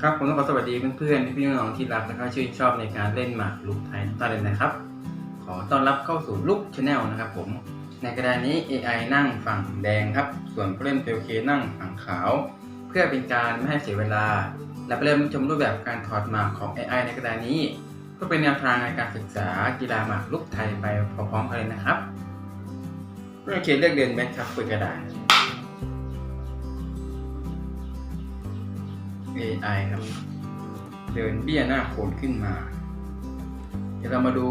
ครับผมต้องขอสวัสดีเพื่อนๆพี่ๆน้องๆที่รักและก็ชื่นชอบในการเล่นหมากลุกไทยทุกท่นเลยนะครับ ขอต้อนรับเข้าสู่ลุกชาแนลนะครับผมในกระดานนี้ AI นั่งฝั่งแดงครับ ส่วนผู้เล่นเปลเคนั่งฝั่งขาว เพื่อเป็นการไม่ให้เสียเวลา และไปเริ่มชมรูปแบบการถอดหมากของ AI ในกระดานนี้เพื่อเป็นแนวทางในการศึกษากีฬาหมากลุกไทยไปพร้อมๆกันเลยนะครับเพื่อเขียนเลือกเดินแมทครับคุยกระดาน AI ครับ เดินเบี้ยหน้าโคนขึ้นมา เดี๋ยวเรามาดู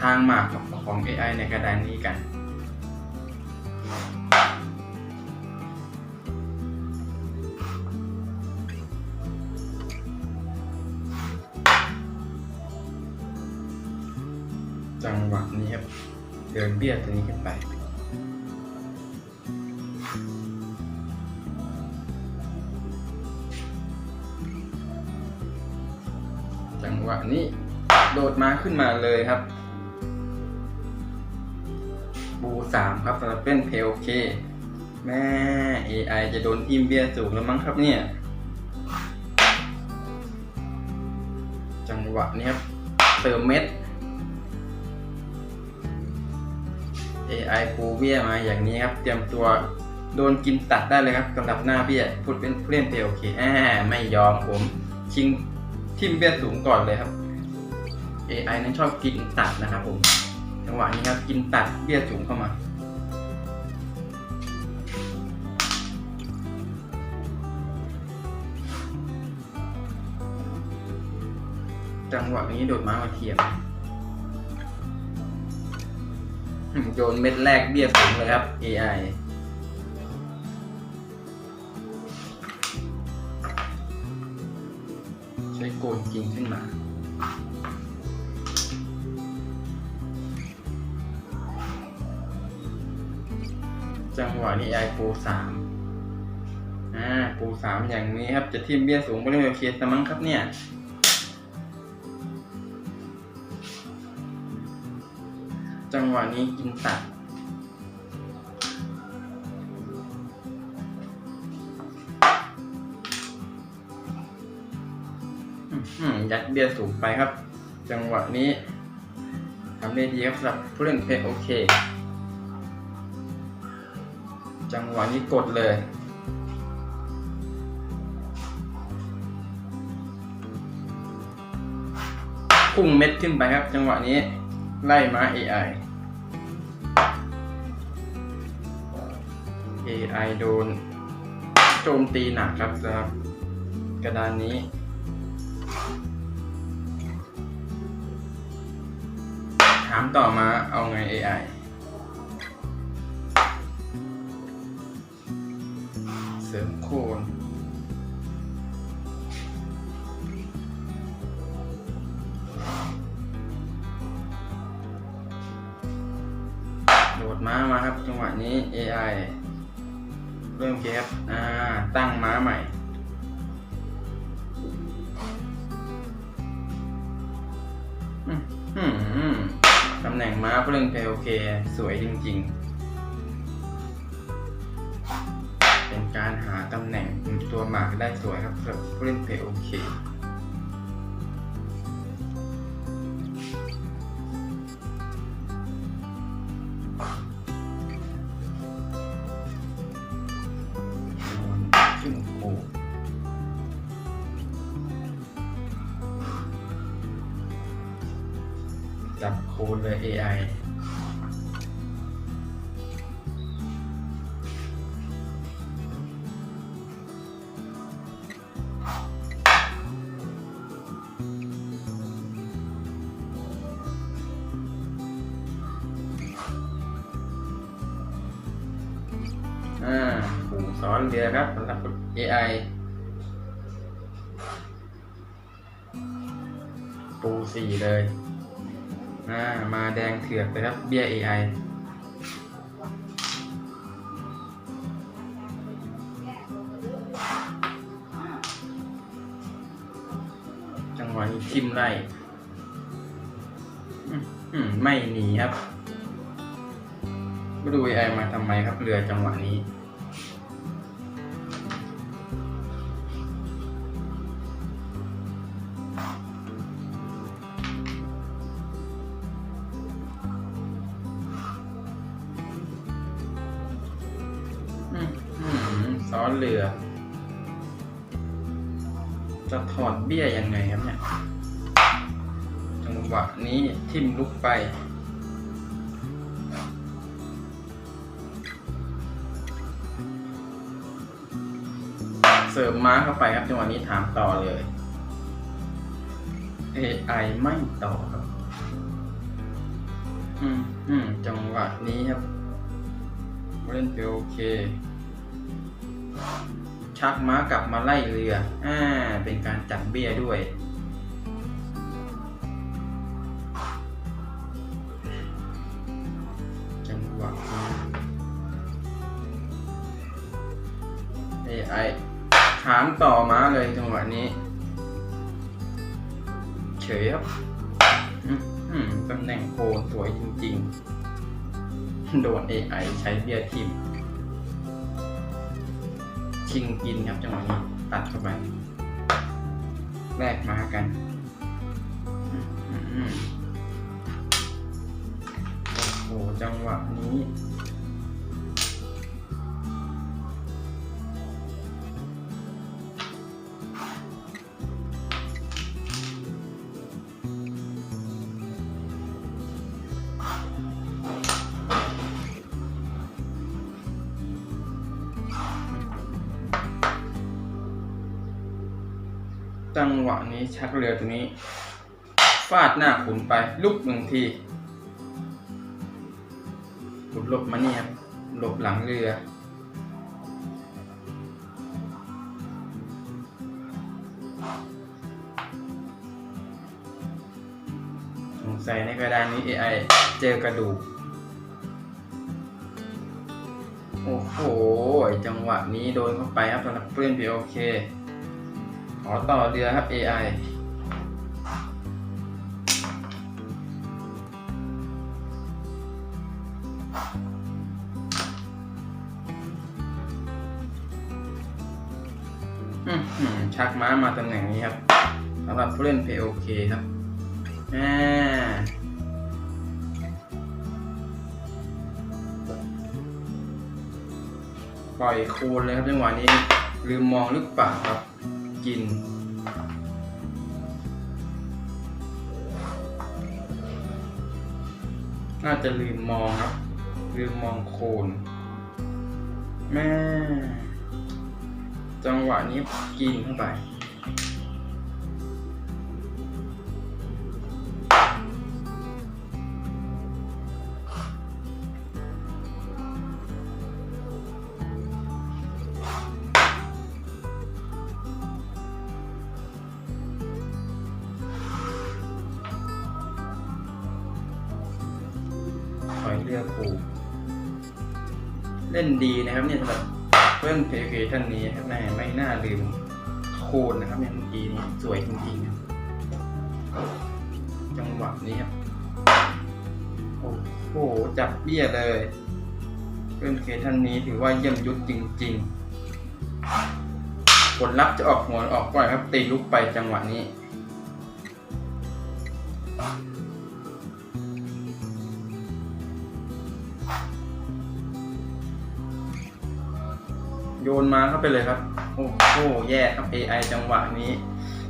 ทางหมากของ AI ในกระดานนี้กัน จังหวะนี้ครับ เดินเบี้ยตัวนี้ขึ้นไป นี้โดดมาขึ้นมาเลยครับ บูสามครับสำหรับเล่นเพลเคแม่ AI จะโดนทิมเบียสูงแล้วมั้งครับเนี่ย จังหวะนี้ครับเติมเม็ด AI ปูเบี้ยมาอย่างนี้ครับ เตรียมตัวโดนกินตัดได้เลยครับสำหรับหน้าเบี้ยพูดเป็นเล่นเพลเคแอาไม่ยอมผม ชิงทิมเบี้ยสูงก่อนเลยครับ AI นั้นชอบกินตัดนะครับผม จังหวะนี้ครับกินตัดเบี้ยสูงเข้ามา จังหวะนี้โดดม้ามาเทียมอืมโยนเม็ดแรกเบี้ยสูงเลยครับ AI ใช้โกนกินขึ้นมา จังหวะนี้ AI ปูสามอ่าปูสามอย่างนี้ครับ จะทิมเบี้ยสูงไปเรื่อยๆเคสมั้งครับเนี่ยจังหวะนี้กินตัด ยัดเบียร์สูงไปครับ จังหวะนี้ทำได้ดีครับสำหรับผู้เล่นเพลโอเค จังหวะนี้กดเลย พุ่งเม็ดขึ้นไปครับ จังหวะนี้ ไล่มา AI AI โดน โจมตีหนักครับสำหรับกระดานนี้ถามต่อมาเอาไง AI ม้ามาครับจังหวะนี้ AI เริ่มเก็บอ่าตั้งม้าใหม่ ตำแหน่งม้าผู้เล่นเพลโอเคสวยจริงๆ เป็นการหาตำแหน่งตัวหมากได้สวยครับสำหรับเล่นเพลโอเค อนเรือครับสำหรับ AI ปูสี่เลยอ่ามาแดงเถือกเลยครับ เบี้ย AI จังหวะนี้ทิมไล่ไม่หนีครับมาดู AI มาทำไมครับ เรือจังหวะนี้ เรือ จะถอดเบี้ยยังไงครับเนี่ย จังหวะนี้ทิ่มลุกไปเสริมม้าเข้าไปครับจังหวะนี้ถามต่อเลย AI ไม่ต่อครับ อืมอืมจังหวะนี้ครับเล่นไปโอเค ชักม้ากลับมาไล่เรือ อ่า เป็นการจับเบี้ยด้วย จังหวะนี้ AI ถามต่อม้าเลยจังหวะนี้ เฉยครับตำแหน่งโคนสวยจริง ๆ โดน AI ใช้เบียร์ทีม ชิงกินครับจังหวะนี้ตัดเข้าไปแลกมากันโอ้โหจังหวะนี้ จังหวะนี้ชักเรือตัวนี้ ฟาดหน้าขุนไปลุกหนึ่งทีขุนหลบมาเนี่ยหลบหลังเรือ สงสัยในกระดานนี้ AI เจอกระดูก โอ้โห จังหวะนี้โดนเข้าไปครับสำหรับเพื่อน POK ขอ อต่อเรือครับ AI อืมอืมชักม้ามาตำแหน่งนี้ครับสำหรับผู้เล่น POK ครับอ่าปล่อยคูณเลยครับจังหวะนี้ ลืมมองหรือเปล่าครับ กิน น่าจะลืมมองครับ ลืมมองโคน แม่ จังหวะนี้กินเข้าไป เรือปูเล่นดีนะครับเนี่ยสำหรับเพื่อนเพเท่านนี้ครับแม่ไม่น่าลืมโคนนะครับเนี่ยเมื่อกี้นี้สวยจริงๆครับจังหวะนี้ครับโอ้โหจับเบี้ยเลยเพื่อนเพท่านนี้ถือว่าเยี่ยมยุทธจริง ๆ ผลลัพธ์จะออกหัวออกก้อยครับตีลุกไปจังหวะนี้ ยนมาเข้าไปเลยครับ โอ้โหแย่ครับ AI จังหวะนี้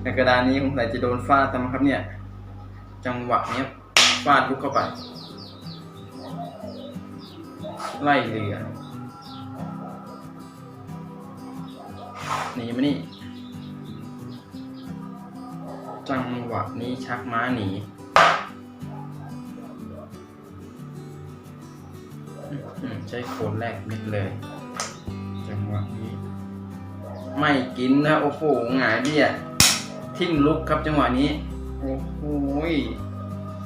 ในกระดานนี้ผมใส่จะโดนฟาดทำไมครับเนี่ย จังหวะนี้ฟาดลุกเข้าไป ไล่เรือหนีมานี่ จังหวะนี้ชักม้าหนีใช้โคนแรกม็ดเลย ไม่กินนะโอ้โหหงายเบี้ยทิ้งลุกครับจังหวะนี้ โอ้โห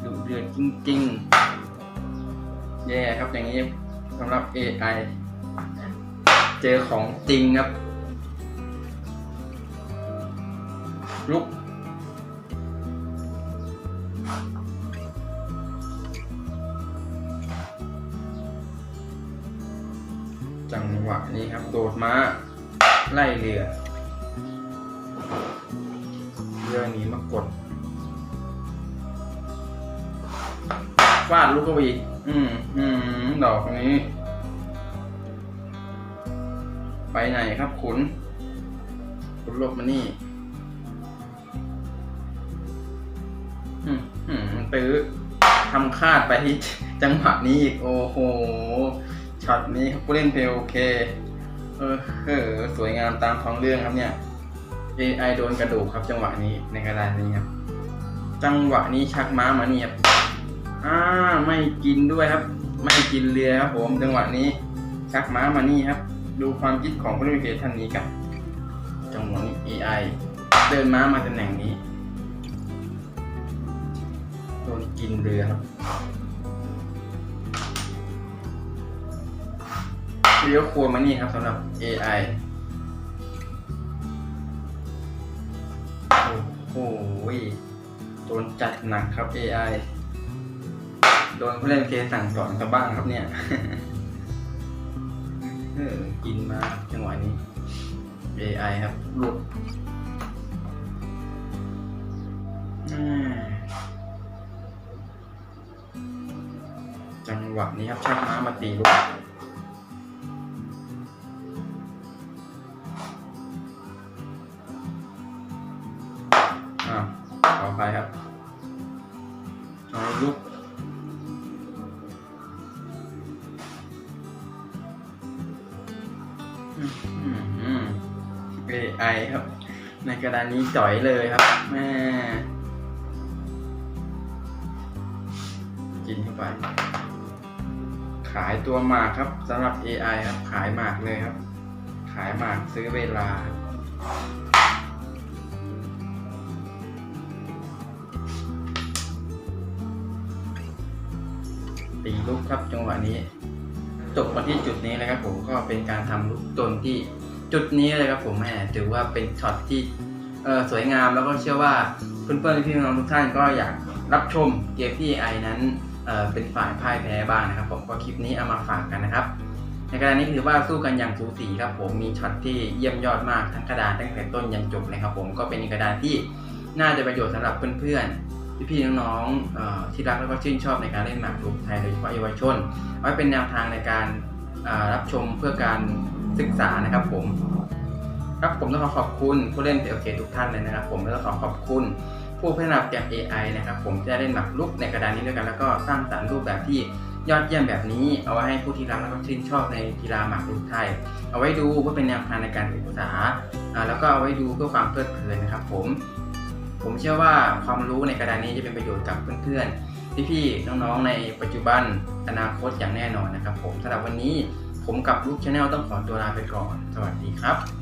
ดุเดือดจริงๆ แย่ครับอย่างนี้สำหรับ AI เจอของจริงครับลุก จังหวะนี้ครับ โดดม้า ไล่เรือ เรือหนีมากดฟาดลูกกระวีอืมอืมดอกนี้ ไปไหนครับขุน ขุนลบมานี่อืมอืมตื้อทำคาดไปที่จังหวะนี้อีก โอ้โห ช็อตนี้ครับผู้เล่นเพลโอเค เออเออสวยงามตามท้องเรื่องครับเนี่ย AI โดนกระดูกครับจังหวะนี้ในกระดานนี้ครับ จังหวะนี้ชักม้ามานี่ครับอ่าไม่กินด้วยครับ ไม่กินเรือครับผมจังหวะนี้ ชักม้ามานี่ครับ ดูความคิดของผู้เล่นเพลท่านนี้กันจังหวะนี้ AI เดินม้ามาตำแหน่งนี้โดนกินเรือครับ เลี้ยวครัวมานี่ครับสำหรับ AI โอ้โหโดนจัดหนักครับ AI โดนผู้เล่นเคสั่งสอนกันบ้างครับเนี่ยเออกินมาจังหวะนี้ AI ครับหลุดจังหวะนี้ครับชักม้ามาตีลูก ลุกอืมอืมอืม AI ครับ ในกระดานนี้จ่อยเลยครับแม่กินเข้าไป ขายตัวหมากครับสำหรับ AI ครับ ขายหมากเลยครับ ขายหมากซื้อเวลา ตีลูกครับจังหวะนี้จบมาที่จุดนี้เลยครับผมก็เป็นการทำลูกตนที่จุดนี้เลยครับผมแหมถือว่าเป็นช็อตที่เออสวยงามแล้วก็เชื่อว่าเพื่อนๆพี่น้องทุกท่านก็อยากรับชมเกมที่ไอนั้นเออเป็นฝ่ายพ่ายแพ้บ้างนะครับ ผมก็คลิปนี้เอามาฝากกันนะครับ ในกระดานนี้ถือว่าสู้กันอย่างสูสีครับผมมีช็อตที่เยี่ยมยอดมากทั้งกระดานตั้งแต่ต้นยันจบเลยครับผมก็เป็นกระดานที่น่าจะประโยชน์สำหรับเพื่อนๆ พี่ๆน้องๆที่รักแล้วก็ชื่นชอบในการเล่นหมากรุกไทยโดยเฉพาะเยาวชน ไว้เป็นแนวทางในการรับชมเพื่อการศึกษานะครับผมครับผมต้องขอขอบคุณผู้เล่นโอเคทุกท่านเลยนะครับ ผมแล้วก็ขอขอบคุณผู้พัฒนาโปรแกรม AI นะครับ ผมที่ได้เล่นหมากรุกในกระดานนี้ด้วยกันแล้วก็สร้างสรรค์รูปแบบที่ยอดเยี่ยมแบบนี้เอาไว้ให้ผู้ที่รักแล้วก็ชื่นชอบในกีฬาหมากรุกไทย เอาไว้ดูเพื่อเป็นแนวทางในการศึกษาแล้วก็เอาไว้ดูเพื่อความเพลิดเพลินนะครับ ผม ผมเชื่อว่าความรู้ในกระดานนี้จะเป็นประโยชน์กับเพื่อนๆพี่ๆน้องๆ ในปัจจุบันอนาคตอย่างแน่นอนนะครับผมสำหรับวันนี้ผมกับลูกชาแนลต้องขอตัวลาไปก่อน สวัสดีครับ